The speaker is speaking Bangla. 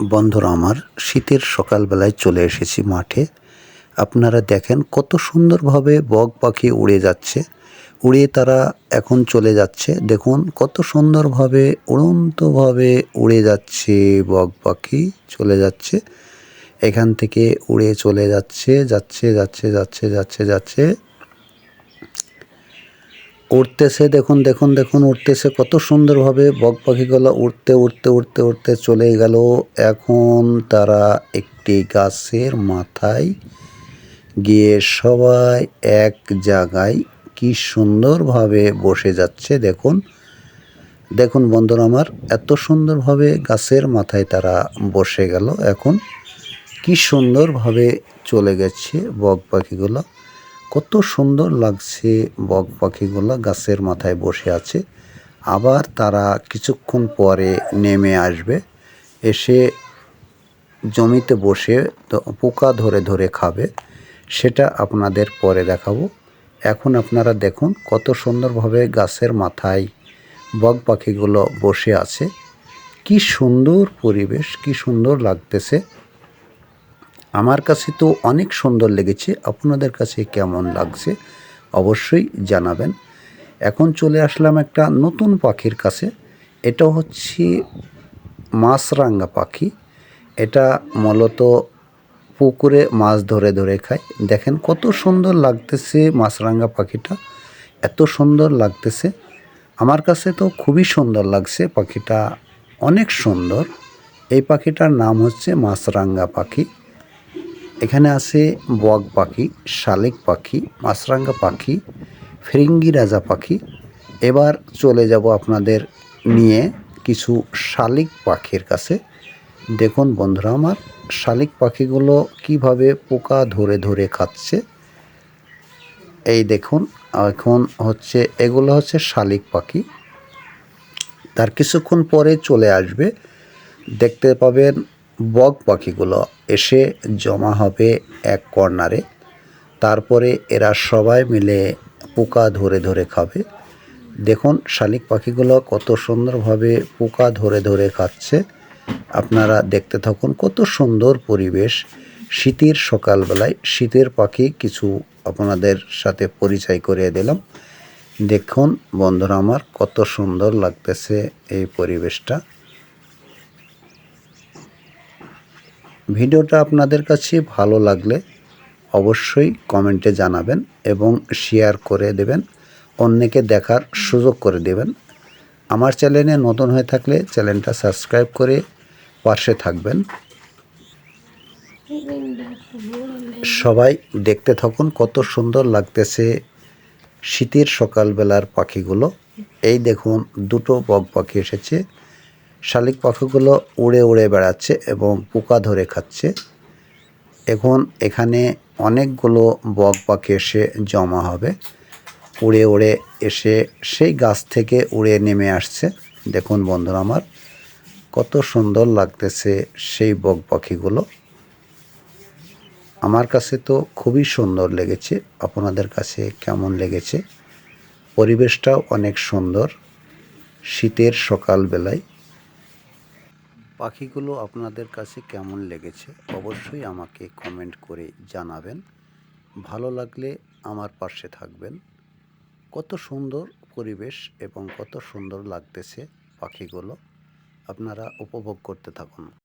বন্ধুরা আমার, শীতের সকালবেলায় চলে এসেছি মাঠে। আপনারা দেখেন কত সুন্দরভাবে বক পাখি উড়ে যাচ্ছে। উড়ে তারা এখন চলে যাচ্ছে। দেখুন কত সুন্দরভাবে, উড়ন্তভাবে উড়ে যাচ্ছে বক পাখি, চলে যাচ্ছে। এখান থেকে উড়ে চলে যাচ্ছে যাচ্ছে যাচ্ছে যাচ্ছে যাচ্ছে যাচ্ছে। উঠতেছে দেখুন দেখুন দেখুন উঠতেছে কত সুন্দরভাবে বক পাখিগুলো উঠতে উঠতে উঠতে উঠতে চলে গেল। এখন তারা একটি গাছের মাথায় গিয়ে সবাই এক জায়গায় কি সুন্দরভাবে বসে যাচ্ছে, দেখুন। দেখুন বন্ধুরা আমার, এত সুন্দরভাবে গাছের মাথায় তারা বসে গেল। এখন কি সুন্দরভাবে চলে গেছে বক পাখিগুলো কত সুন্দর লাগছে বক পাখিগুলো গাছের মাথায় বসে আছে। আবার তারা কিছুক্ষণ পরে নেমে আসবে, এসে জমিতে বসে পোকা ধরে ধরে খাবে, সেটা আপনাদের পরে দেখাবো। এখন আপনারা দেখুন কত সুন্দরভাবে গাছের মাথায় বক পাখিগুলো বসে আছে। কি সুন্দর পরিবেশ, কি সুন্দর লাগতেছে। আমার কাছে তো অনেক সুন্দর লেগেছে। আপনাদের কাছে কেমন লাগছে অবশ্যই জানাবেন। এখন চলে আসলাম একটা নতুন পাখির কাছে। এটা হচ্ছে মাছরাঙ্গা পাখি। এটা মূলত পুকুরে মাছ ধরে ধরে খায়। দেখেন কত সুন্দর লাগতেছে মাছরাঙ্গা পাখিটা। এত সুন্দর লাগতেছে। আমার কাছে তো খুবই সুন্দর লাগছে পাখিটা। অনেক সুন্দর। এই পাখিটার নাম হচ্ছে মাছরাঙ্গা পাখি। এখানে আছে বক পাখি, শালিক পাখি, মাছরাঙ্গা পাখি, ফিরিঙ্গি রাজা পাখি। এবার চলে যাব আপনাদের নিয়ে কিছু শালিক পাখির কাছে। দেখুন বন্ধুরা আমার, শালিক পাখিগুলো কীভাবে পোকা ধরে ধরে খাচ্ছে। এই দেখুন, এখন হচ্ছে, এগুলো হচ্ছে শালিক পাখি। তার কিছুক্ষণ পরে চলে আসবে। দেখতে পাবেন বক পাখিগুলো এসে জমা হবে এক কর্নারে। তারপরে এরা সবাই মিলে পোকা ধরে ধরে খাবে। দেখুন, শালিক পাখিগুলো কত সুন্দরভাবে পোকা ধরে ধরে খাচ্ছে। আপনারা দেখতে থাকুন কত সুন্দর পরিবেশ। শীতের সকালবেলায় শীতের পাখি কিছু আপনাদের সাথে পরিচয় করিয়ে দিলাম। দেখুন, বন্ধুরা আমার কত সুন্দর লাগতেছে এই পরিবেশটা। ভিডিওটা আপনাদের কাছে ভালো লাগলে অবশ্যই কমেন্টে জানাবেন এবং শেয়ার করে দেবেন, অন্যকে দেখার সুযোগ করে দেবেন। আমার চ্যানেলে নতুন হয়ে থাকলে চ্যানেলটা সাবস্ক্রাইব করে পাশে থাকবেন। সবাই দেখতে থাকুন কত সুন্দর লাগতেছে শীতের সকালবেলার পাখিগুলো। এই দেখুন, দুটো বক পাখি এসেছে। শালিক পাখিগুলো উড়ে উড়ে বেড়াচ্ছে এবং পোকা ধরে খাচ্ছে। এখন এখানে অনেকগুলো বক পাখি এসে জমা হবে। উড়ে উড়ে এসে সেই গাছ থেকে উড়ে নেমে আসছে। দেখুন বন্ধুরা আমার, কত সুন্দর লাগতেছে সেই বক পাখিগুলো। আমার কাছে তো খুবই সুন্দর লেগেছে। আপনাদের কাছে কেমন লেগেছে? পরিবেশটাও অনেক সুন্দর। শীতের সকালবেলায় পাখিগুলো আপনাদের কাছে কেমন লেগেছে অবশ্যই আমাকে কমেন্ট করে জানাবেন। ভালো লাগলে আমার পাশে থাকবেন। কত সুন্দর পরিবেশ এবং কত সুন্দর লাগতেছে পাখিগুলো। আপনারা উপভোগ করতে থাকুন।